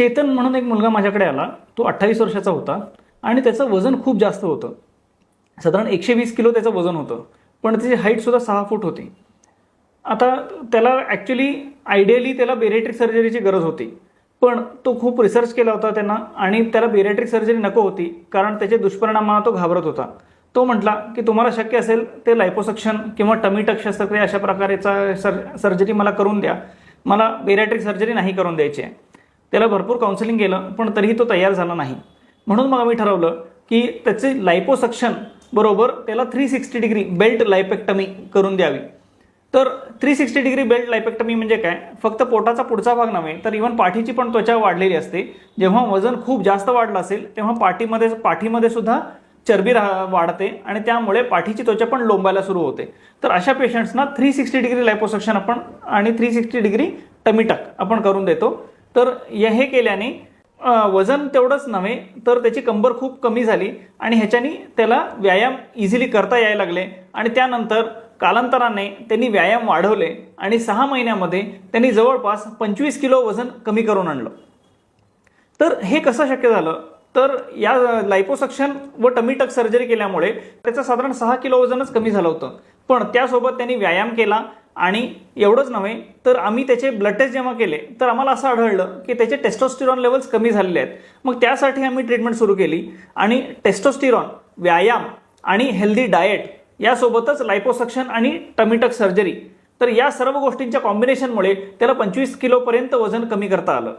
चेतन म्हणून एक मुलगा माझ्याकडे आला. तो अठ्ठावीस वर्षाचा होता आणि त्याचं वजन खूप जास्त होतं. साधारण एकशे वीस किलो त्याचं वजन होतं. पण त्याची हाईटसुद्धा सहा फूट होती. आता त्याला ॲक्च्युली आयडियली त्याला बेरेट्रिक सर्जरीची गरज होती. पण तो खूप रिसर्च केला होता त्यांना आणि त्याला बेरेट्रिक सर्जरी नको होती कारण त्याचे दुष्परिणामांना तो घाबरत होता. तो म्हटला की तुम्हाला शक्य असेल ते लायपोसक्शन किंवा टमीटक शस्त्रक्रिया अशा प्रकारेचा सर सर्जरी मला करून द्या. मला बेरॅट्रिक सर्जरी नाही करून द्यायची आहे. त्याला भरपूर काउन्सिलिंग केलं पण तरीही तो तयार झाला नाही. म्हणून मग आम्ही ठरवलं की त्याचे लायपोसक्शन बरोबर त्याला three sixty degree belt lipectomy करून द्यावी. तर three sixty degree belt lipectomy म्हणजे काय? फक्त पोटाचा पुढचा भाग नव्हे तर इव्हन पाठीची पण त्वचा वाढलेली असते. जेव्हा वजन खूप जास्त वाढलं असेल तेव्हा पाठीमध्ये पाठीमध्ये सुद्धा चरबी राह वाढते आणि त्यामुळे पाठीची त्वचा पण लोंबायला सुरू होते. तर अशा पेशंट्सना थ्री सिक्स्टी डिग्री लायपोसक्शन आपण आणि थ्री सिक्स्टी डिग्री टमीटक आपण करून देतो. तर या- हे केल्याने वजन तेवढंच नव्हे तर त्याची कंबर खूप कमी झाली आणि ह्याच्यानी त्याला व्यायाम इझिली करता यायला लागले. आणि त्यानंतर कालांतराने त्यांनी व्यायाम वाढवले आणि सहा महिन्यामध्ये त्यांनी जवळपास पंचवीस किलो वजन कमी करून आणलं. तर हे कसं शक्य झालं? तर या लायपोसक्शन व टमीटक सर्जरी केल्यामुळे त्याचं साधारण सहा किलो वजनच कमी झालं होतं. पण त्यासोबत त्यांनी व्यायाम केला आणि एवढंच नव्हे तर आम्ही त्याचे ब्लड टेस्ट जेव्हा केले तर आम्हाला असं आढळलं की त्याचे टेस्टोस्टिरॉन लेवल्स कमी झालेले आहेत. मग त्यासाठी आम्ही ट्रीटमेंट सुरू केली आणि टेस्टोस्टिरॉन व्यायाम आणि हेल्दी डाएट यासोबतच लायपोसक्शन आणि टमिटक सर्जरी तर या सर्व गोष्टींच्या कॉम्बिनेशनमुळे त्याला पंचवीस किलोपर्यंत वजन कमी करता आलं.